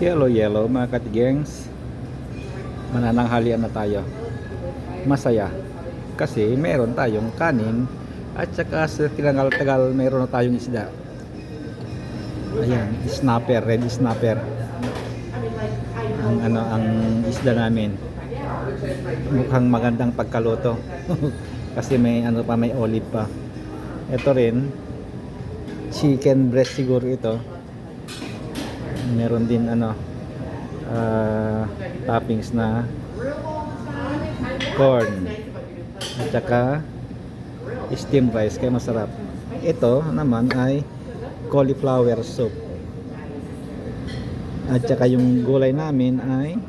Yellow yellow mga katigengs. Manananghalian na tayo. Masaya. Kasi meron tayong kanin at saka sa tinangal-tagal meron na tayong isda. Ayan, snapper, red snapper. Ang ano ang isda namin. Mukhang magandang pagkaluto. Kasi may ano pa may olive pa. Ito rin chicken breast siguro ito. Meron din ano ah, toppings na corn at saka steamed rice kaya masarap. Ito naman ay cauliflower soup. At saka yung gulay namin ay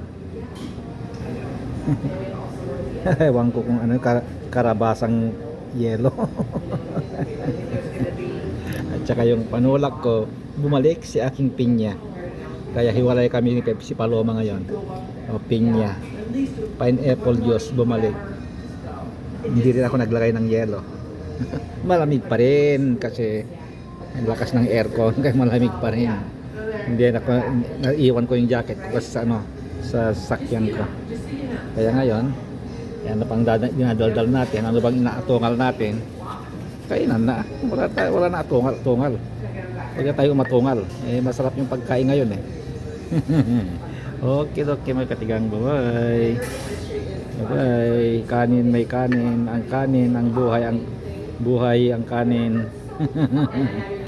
Ewan ko kung ano kar- karabasang yelo. At saka yung panulak ko, bumalik si aking pinya. Kaya hiwalay kami ni Pepsi Paloma ngayon. O pinya. Pineapple juice bumalik. Hindi rin ako naglagay ng yelo. malamig pa rin kasi ang lakas ng aircon kaya malamig pa rin. Hindi ako naiwan ko yung jacket ko kasi sa ano sa sakyan ko. Kaya ngayon, na pang dinadaldal natin, ano bang inaatungal natin? Kainan na. Wala, tayo, wala na atungal, tungal. Huwag na tayo umatungal. Eh, masarap yung pagkain ngayon eh. okay, okay, may katigang bye Bye. Kanin may kanin, ang kanin, ang buhay, ang buhay, ang kanin.